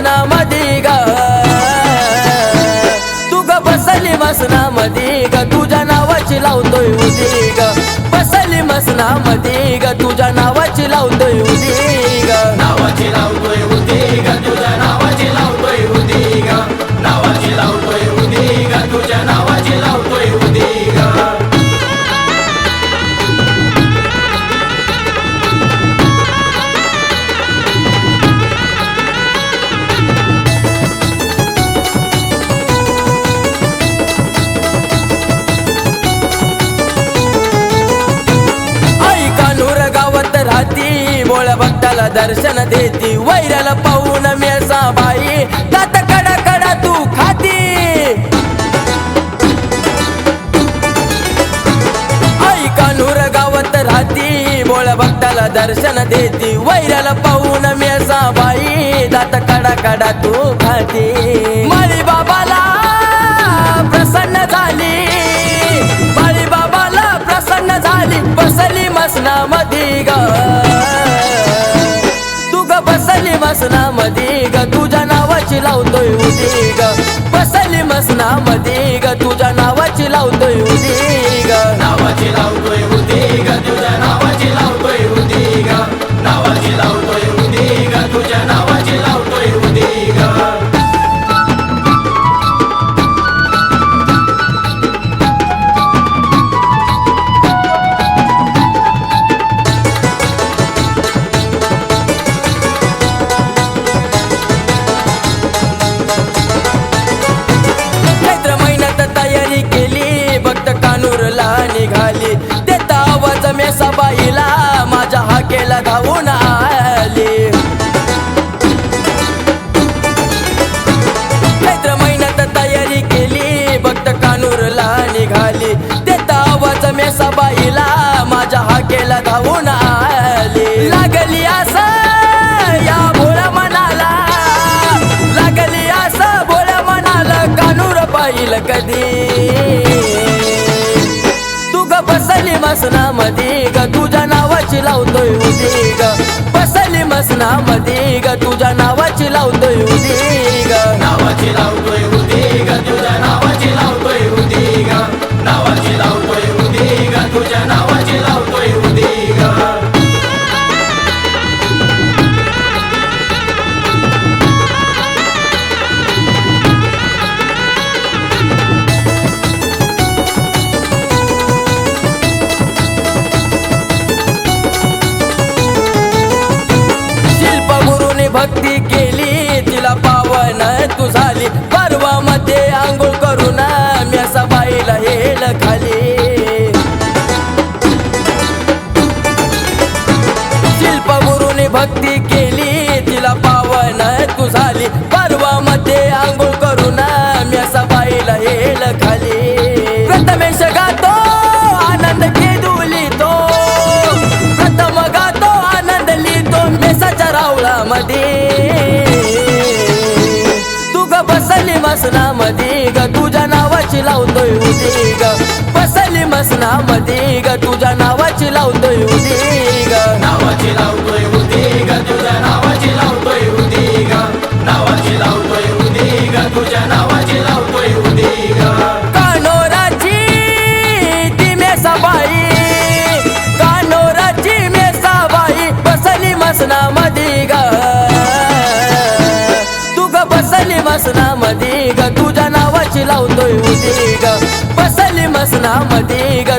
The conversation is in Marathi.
वासना मधी ग तू ग बसली वासना मधी ग तुझ्या नावाची लावतोय उदी ग बसली मसना मधी ग तुझ्या नावाची लावतोय उदी बोळ दर्शन देती वैराला पाहून मेसा बाई. दात कडा कडा तू खाती. आई कानूर गावात राहती बोळ भक्ताला दर्शन देती वैराला पाहून मेसा बाई. दात कडा कडा तू खाती. माळी बाबाला मसना मधी ग तुझ्या नावाची लावतोय उदी ग. बसली मसना मधी ग तुझ्या नाव आवाज मेसाबाईला माझ्या हाकेला धावून आली. चैत्र महिन्यात तयारी केली भक्त कानूरला निघाली. ते आवाज मेसाबाईला माझ्या हाकेला धावून आली. लागली असं या मसना मध्ये ग तुझ्या नावाची लावतोय उदी ग. बसली मसना मध्ये ग तुझ्या नावाची लावतोय उदी पावन झाली. परवा मध्ये आंघोळ करून मी असा बाईला हेल खाली. शिल्प गुरुने भक्ती केली तिला पावन तू झाली. लावतोय उदी ग बसली मसना मध्ये ग तुझ्या नावाची लावतोय उदी ग नावाची लावतोय उदी ग तुझ्या नावाची लावतोय उदी ग नावाची लावतोय उदी ग तुझ्या नावाची लावतोय उदी ग कानोराची ती मेसाबाई. कानोराची मेसाबाई. बसली मसना लावतोय उदी ग बसली मसना मधी ग